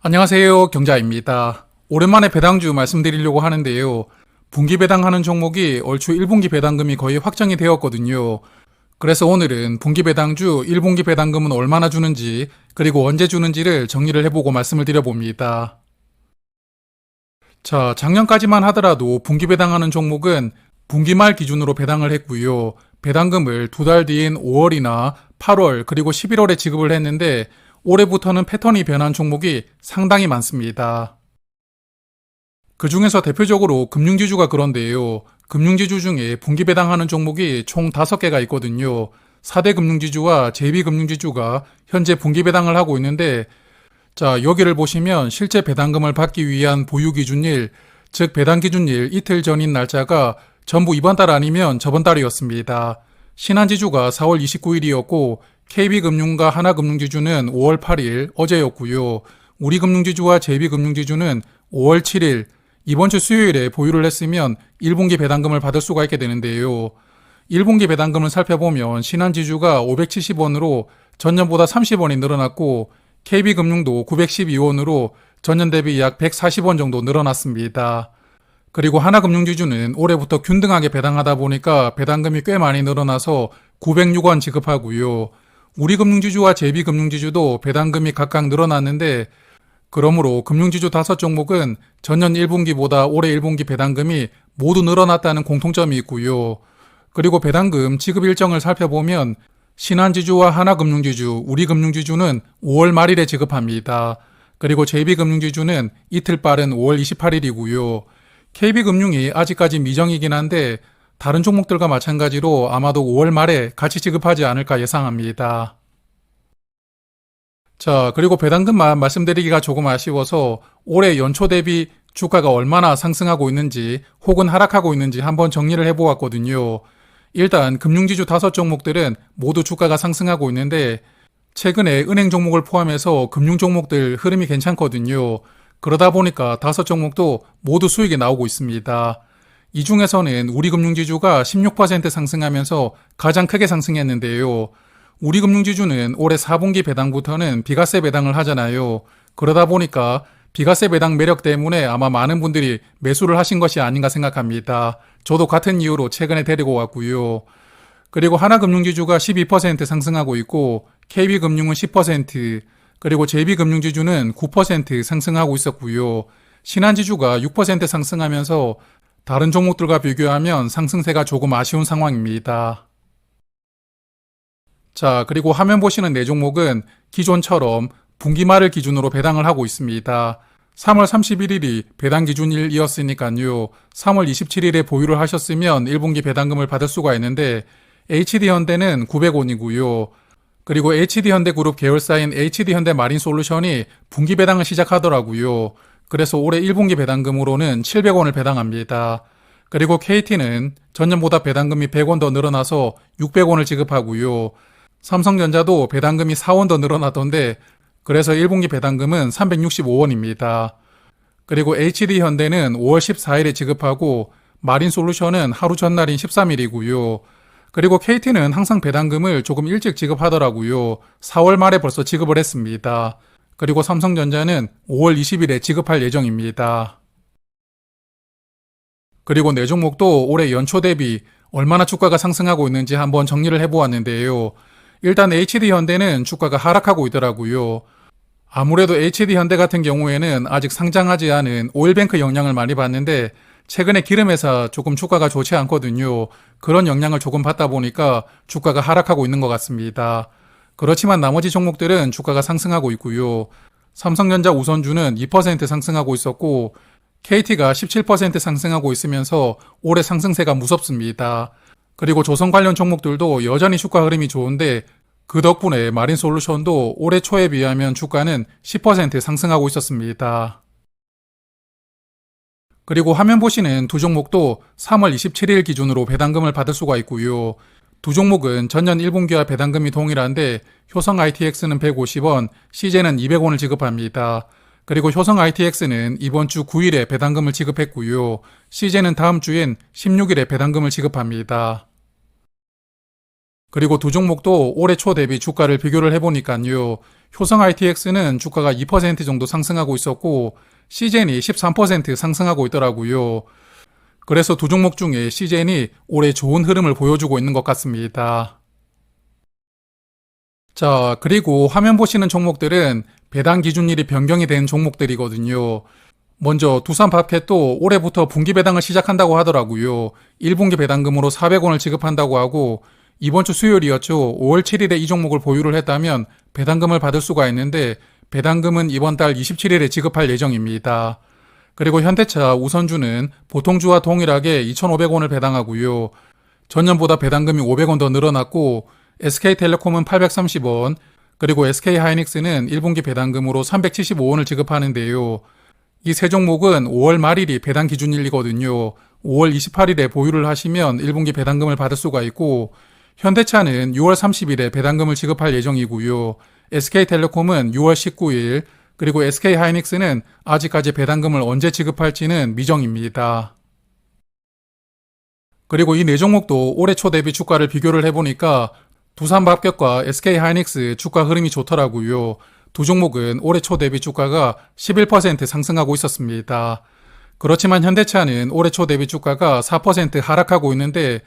안녕하세요. 경자입니다. 오랜만에 배당주 말씀드리려고 하는데요. 분기 배당하는 종목이 얼추 1분기 배당금이 거의 확정이 되었거든요. 그래서 오늘은 분기 배당주 1분기 배당금은 얼마나 주는지 그리고 언제 주는지를 정리를 해보고 말씀을 드려봅니다. 자, 작년까지만 하더라도 분기 배당하는 종목은 분기 말 기준으로 배당을 했고요. 배당금을 두 달 뒤인 5월이나 8월 그리고 11월에 지급을 했는데 올해부터는 패턴이 변한 종목이 상당히 많습니다. 그 중에서 대표적으로 금융지주가 그런데요. 금융지주 중에 분기 배당하는 종목이 총 5개가 있거든요. 4대 금융지주와 JB금융지주가 현재 분기 배당을 하고 있는데 자, 여기를 보시면 실제 배당금을 받기 위한 보유 기준일, 즉 배당 기준일 이틀 전인 날짜가 전부 이번 달 아니면 저번 달이었습니다. 신한지주가 4월 29일이었고 KB금융과 하나금융지주는 5월 8일 어제였고요. 우리금융지주와 JB금융지주는 5월 7일 이번 주 수요일에 보유를 했으면 1분기 배당금을 받을 수가 있게 되는데요. 1분기 배당금을 살펴보면 신한지주가 570원으로 전년보다 30원이 늘어났고 KB금융도 912원으로 전년 대비 약 140원 정도 늘어났습니다. 그리고 하나금융지주는 올해부터 균등하게 배당하다 보니까 배당금이 꽤 많이 늘어나서 906원 지급하고요. 우리 금융지주와 JB금융지주도 배당금이 각각 늘어났는데 그러므로 금융지주 다섯 종목은 전년 1분기보다 올해 1분기 배당금이 모두 늘어났다는 공통점이 있고요. 그리고 배당금 지급 일정을 살펴보면 신한지주와 하나금융지주, 우리금융지주는 5월 말일에 지급합니다. 그리고 JB금융지주는 이틀 빠른 5월 28일이고요. KB금융이 아직까지 미정이긴 한데 다른 종목들과 마찬가지로 아마도 5월 말에 같이 지급하지 않을까 예상합니다. 자, 그리고 배당금만 말씀드리기가 조금 아쉬워서 올해 연초 대비 주가가 얼마나 상승하고 있는지 혹은 하락하고 있는지 한번 정리를 해보았거든요. 일단 금융지주 다섯 종목들은 모두 주가가 상승하고 있는데 최근에 은행 종목을 포함해서 금융 종목들 흐름이 괜찮거든요. 그러다 보니까 다섯 종목도 모두 수익이 나오고 있습니다. 이 중에서는 우리 금융지주가 16% 상승하면서 가장 크게 상승했는데요. 우리 금융지주는 올해 4분기 배당부터는 비과세 배당을 하잖아요. 그러다 보니까 비과세 배당 매력 때문에 아마 많은 분들이 매수를 하신 것이 아닌가 생각합니다. 저도 같은 이유로 최근에 데리고 왔고요. 그리고 하나금융지주가 12% 상승하고 있고 KB금융은 10%, 그리고 JB금융지주는 9% 상승하고 있었고요. 신한지주가 6% 상승하면서 다른 종목들과 비교하면 상승세가 조금 아쉬운 상황입니다. 자, 그리고 화면 보시는 네 종목은 기존처럼 분기 말을 기준으로 배당을 하고 있습니다. 3월 31일이 배당 기준일이었으니까요. 3월 27일에 보유를 하셨으면 1분기 배당금을 받을 수가 있는데 HD현대는 900원이고요. 그리고 HD현대그룹 계열사인 HD현대 마린솔루션이 분기 배당을 시작하더라고요. 그래서 올해 1분기 배당금으로는 700원을 배당합니다. 그리고 KT는 전년보다 배당금이 100원 더 늘어나서 600원을 지급하고요. 삼성전자도 배당금이 4원 더 늘어나던데 그래서 1분기 배당금은 365원입니다. 그리고 HD현대는 5월 14일에 지급하고 마린솔루션은 하루 전날인 13일이고요. 그리고 KT는 항상 배당금을 조금 일찍 지급하더라고요. 4월 말에 벌써 지급을 했습니다. 그리고 삼성전자는 5월 20일에 지급할 예정입니다. 그리고 네 종목도 올해 연초 대비 얼마나 주가가 상승하고 있는지 한번 정리를 해보았는데요. 일단 HD현대는 주가가 하락하고 있더라고요. 아무래도 HD현대 같은 경우에는 아직 상장하지 않은 오일뱅크 영향을 많이 받는데 최근에 기름회사 조금 주가가 좋지 않거든요. 그런 영향을 조금 받다 보니까 주가가 하락하고 있는 것 같습니다. 그렇지만 나머지 종목들은 주가가 상승하고 있고요. 삼성전자 우선주는 2% 상승하고 있었고 KT가 17% 상승하고 있으면서 올해 상승세가 무섭습니다. 그리고 조선 관련 종목들도 여전히 주가 흐름이 좋은데 그 덕분에 마린 솔루션도 올해 초에 비하면 주가는 10% 상승하고 있었습니다. 그리고 화면 보시는 두 종목도 3월 27일 기준으로 배당금을 받을 수가 있고요. 두 종목은 전년 1분기와 배당금이 동일한데 효성 ITX는 150원, CJ는 200원을 지급합니다. 그리고 효성 ITX는 이번 주 9일에 배당금을 지급했고요. CJ는 다음 주엔 16일에 배당금을 지급합니다. 그리고 두 종목도 올해 초 대비 주가를 비교를 해보니까요. 효성 ITX는 주가가 2% 정도 상승하고 있었고 CJN이 13% 상승하고 있더라고요. 그래서 두 종목 중에 CJN이 올해 좋은 흐름을 보여주고 있는 것 같습니다. 자, 그리고 화면 보시는 종목들은 배당 기준일이 변경이 된 종목들이거든요. 먼저 두산밥켓도 올해부터 분기 배당을 시작한다고 하더라고요. 1분기 배당금으로 400원을 지급한다고 하고 이번 주 수요일이었죠. 5월 7일에 이 종목을 보유를 했다면 배당금을 받을 수가 있는데 배당금은 이번 달 27일에 지급할 예정입니다. 그리고 현대차 우선주는 보통주와 동일하게 2,500원을 배당하고요. 전년보다 배당금이 500원 더 늘어났고 SK텔레콤은 830원, 그리고 SK하이닉스는 1분기 배당금으로 375원을 지급하는데요. 이 세 종목은 5월 말일이 배당 기준일이거든요. 5월 28일에 보유를 하시면 1분기 배당금을 받을 수가 있고 현대차는 6월 30일에 배당금을 지급할 예정이고요. SK텔레콤은 6월 19일, 그리고 SK하이닉스는 아직까지 배당금을 언제 지급할지는 미정입니다. 그리고 이 네 종목도 올해 초 대비 주가를 비교를 해보니까 두산밥격과 SK하이닉스 주가 흐름이 좋더라고요. 두 종목은 올해 초 대비 주가가 11% 상승하고 있었습니다. 그렇지만 현대차는 올해 초 대비 주가가 4% 하락하고 있는데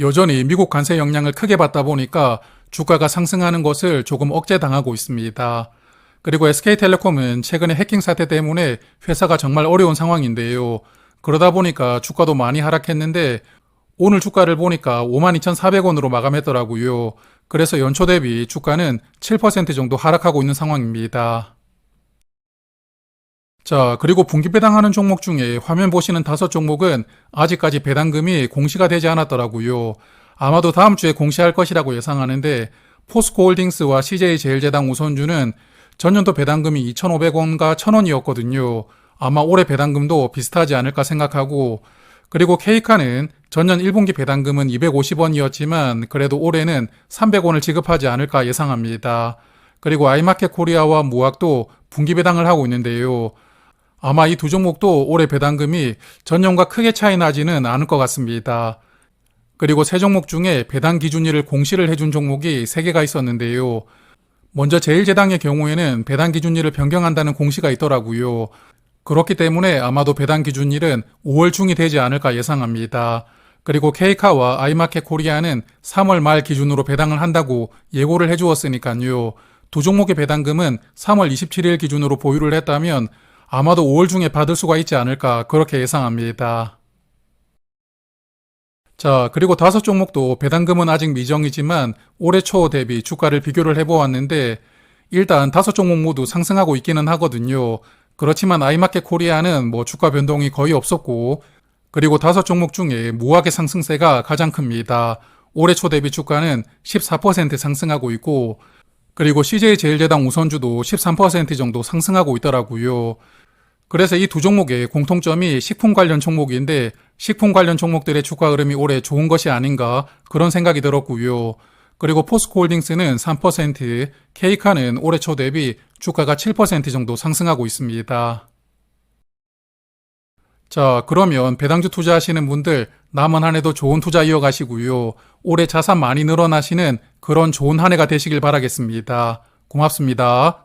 여전히 미국 관세 영향을 크게 받다 보니까 주가가 상승하는 것을 조금 억제당하고 있습니다. 그리고 SK텔레콤은 최근에 해킹 사태 때문에 회사가 정말 어려운 상황인데요. 그러다 보니까 주가도 많이 하락했는데 오늘 주가를 보니까 52,400원으로 마감했더라고요. 그래서 연초 대비 주가는 7% 정도 하락하고 있는 상황입니다. 자, 그리고 분기 배당하는 종목 중에 화면 보시는 다섯 종목은 아직까지 배당금이 공시가 되지 않았더라고요. 아마도 다음 주에 공시할 것이라고 예상하는데 포스코홀딩스와 CJ제일제당 우선주는 전년도 배당금이 2,500원과 1,000원이었거든요. 아마 올해 배당금도 비슷하지 않을까 생각하고 그리고 케이카는 전년 1분기 배당금은 250원이었지만 그래도 올해는 300원을 지급하지 않을까 예상합니다. 그리고 아이마켓 코리아와 무학도 분기 배당을 하고 있는데요. 아마 이 두 종목도 올해 배당금이 전년과 크게 차이 나지는 않을 것 같습니다. 그리고 세 종목 중에 배당 기준일을 공시를 해준 종목이 3개가 있었는데요. 먼저 제일제당의 경우에는 배당 기준일을 변경한다는 공시가 있더라고요. 그렇기 때문에 아마도 배당 기준일은 5월 중이 되지 않을까 예상합니다. 그리고 케이카와 아이마켓 코리아는 3월 말 기준으로 배당을 한다고 예고를 해주었으니까요. 두 종목의 배당금은 3월 27일 기준으로 보유를 했다면 아마도 5월 중에 받을 수가 있지 않을까 그렇게 예상합니다. 자, 그리고 다섯 종목도 배당금은 아직 미정이지만 올해 초 대비 주가를 비교를 해보았는데 일단 다섯 종목 모두 상승하고 있기는 하거든요. 그렇지만 아이마켓 코리아는 뭐 주가 변동이 거의 없었고 그리고 다섯 종목 중에 무학의 상승세가 가장 큽니다. 올해 초 대비 주가는 14% 상승하고 있고 그리고 CJ제일제당 우선주도 13% 정도 상승하고 있더라고요. 그래서 이 두 종목의 공통점이 식품 관련 종목인데 식품 관련 종목들의 주가 흐름이 올해 좋은 것이 아닌가 그런 생각이 들었고요. 그리고 포스코홀딩스는 3%, 케이카는 올해 초 대비 주가가 7% 정도 상승하고 있습니다. 자, 그러면 배당주 투자하시는 분들 남은 한 해도 좋은 투자 이어가시고요. 올해 자산 많이 늘어나시는 그런 좋은 한 해가 되시길 바라겠습니다. 고맙습니다.